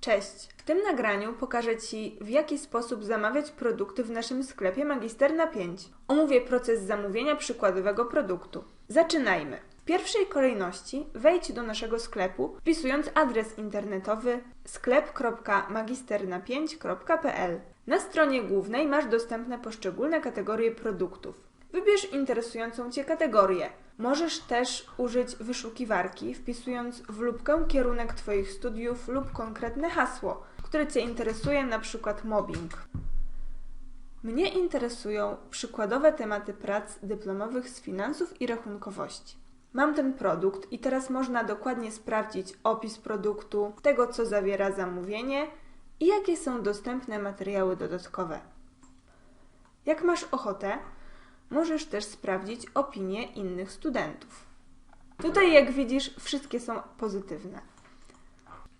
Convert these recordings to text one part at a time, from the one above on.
Cześć! W tym nagraniu pokażę Ci, w jaki sposób zamawiać produkty w naszym sklepie Magisterna 5. Omówię proces zamówienia przykładowego produktu. Zaczynajmy! W pierwszej kolejności wejdź do naszego sklepu, wpisując adres internetowy sklep.magisterna5.pl. Na stronie głównej masz dostępne poszczególne kategorie produktów. Wybierz interesującą Cię kategorię. Możesz też użyć wyszukiwarki, wpisując w lubkę kierunek Twoich studiów lub konkretne hasło, które Cię interesuje, np. mobbing. Mnie interesują przykładowe tematy prac dyplomowych z finansów i rachunkowości. Mam ten produkt i teraz można dokładnie sprawdzić opis produktu, tego co zawiera zamówienie i jakie są dostępne materiały dodatkowe. Jak masz ochotę, możesz też sprawdzić opinie innych studentów. Tutaj, jak widzisz, wszystkie są pozytywne.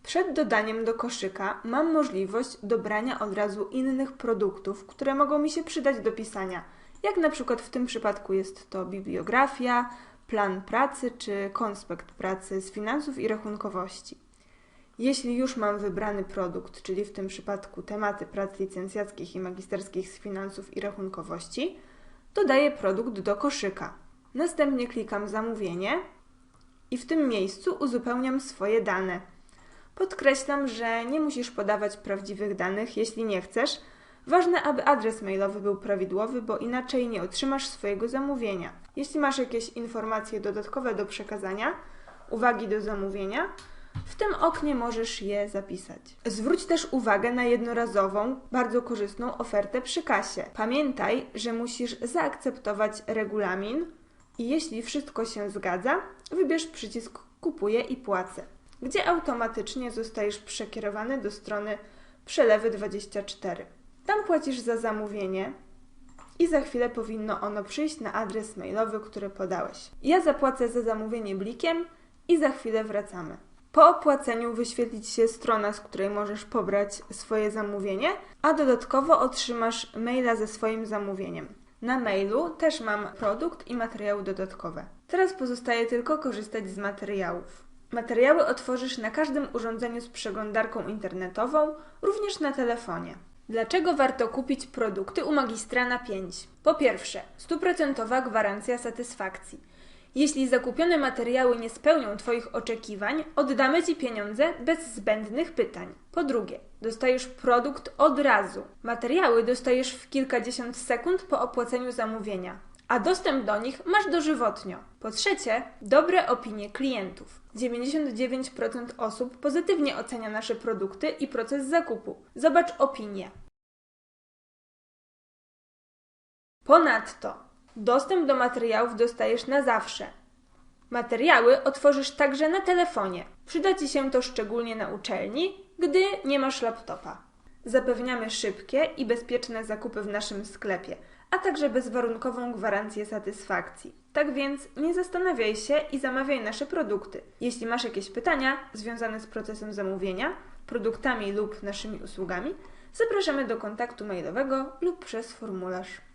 Przed dodaniem do koszyka mam możliwość dobrania od razu innych produktów, które mogą mi się przydać do pisania. Jak na przykład w tym przypadku jest to bibliografia, plan pracy czy konspekt pracy z finansów i rachunkowości. Jeśli już mam wybrany produkt, czyli w tym przypadku tematy prac licencjackich i magisterskich z finansów i rachunkowości, dodaję produkt do koszyka. Następnie klikam zamówienie i w tym miejscu uzupełniam swoje dane. Podkreślam, że nie musisz podawać prawdziwych danych, jeśli nie chcesz. Ważne, aby adres mailowy był prawidłowy, bo inaczej nie otrzymasz swojego zamówienia. Jeśli masz jakieś informacje dodatkowe do przekazania, uwagi do zamówienia, w tym oknie możesz je zapisać. Zwróć też uwagę na jednorazową, bardzo korzystną ofertę przy kasie. Pamiętaj, że musisz zaakceptować regulamin i jeśli wszystko się zgadza, wybierz przycisk Kupuję i płacę, gdzie automatycznie zostajesz przekierowany do strony Przelewy 24. Tam płacisz za zamówienie, i za chwilę powinno ono przyjść na adres mailowy, który podałeś. Ja zapłacę za zamówienie blikiem i za chwilę wracamy. Po opłaceniu wyświetlić się strona, z której możesz pobrać swoje zamówienie, a dodatkowo otrzymasz maila ze swoim zamówieniem. Na mailu też mam produkt i materiały dodatkowe. Teraz pozostaje tylko korzystać z materiałów. Materiały otworzysz na każdym urządzeniu z przeglądarką internetową, również na telefonie. Dlaczego warto kupić produkty u magistra na 5? Po pierwsze, stuprocentowa gwarancja satysfakcji. Jeśli zakupione materiały nie spełnią Twoich oczekiwań, oddamy Ci pieniądze bez zbędnych pytań. Po drugie, dostajesz produkt od razu. Materiały dostajesz w kilkadziesiąt sekund po opłaceniu zamówienia, a dostęp do nich masz dożywotnio. Po trzecie, dobre opinie klientów. 99% osób pozytywnie ocenia nasze produkty i proces zakupu. Zobacz opinie. Ponadto, dostęp do materiałów dostajesz na zawsze. Materiały otworzysz także na telefonie. Przyda Ci się to szczególnie na uczelni, gdy nie masz laptopa. Zapewniamy szybkie i bezpieczne zakupy w naszym sklepie, a także bezwarunkową gwarancję satysfakcji. Tak więc nie zastanawiaj się i zamawiaj nasze produkty. Jeśli masz jakieś pytania związane z procesem zamówienia, produktami lub naszymi usługami, zapraszamy do kontaktu mailowego lub przez formularz.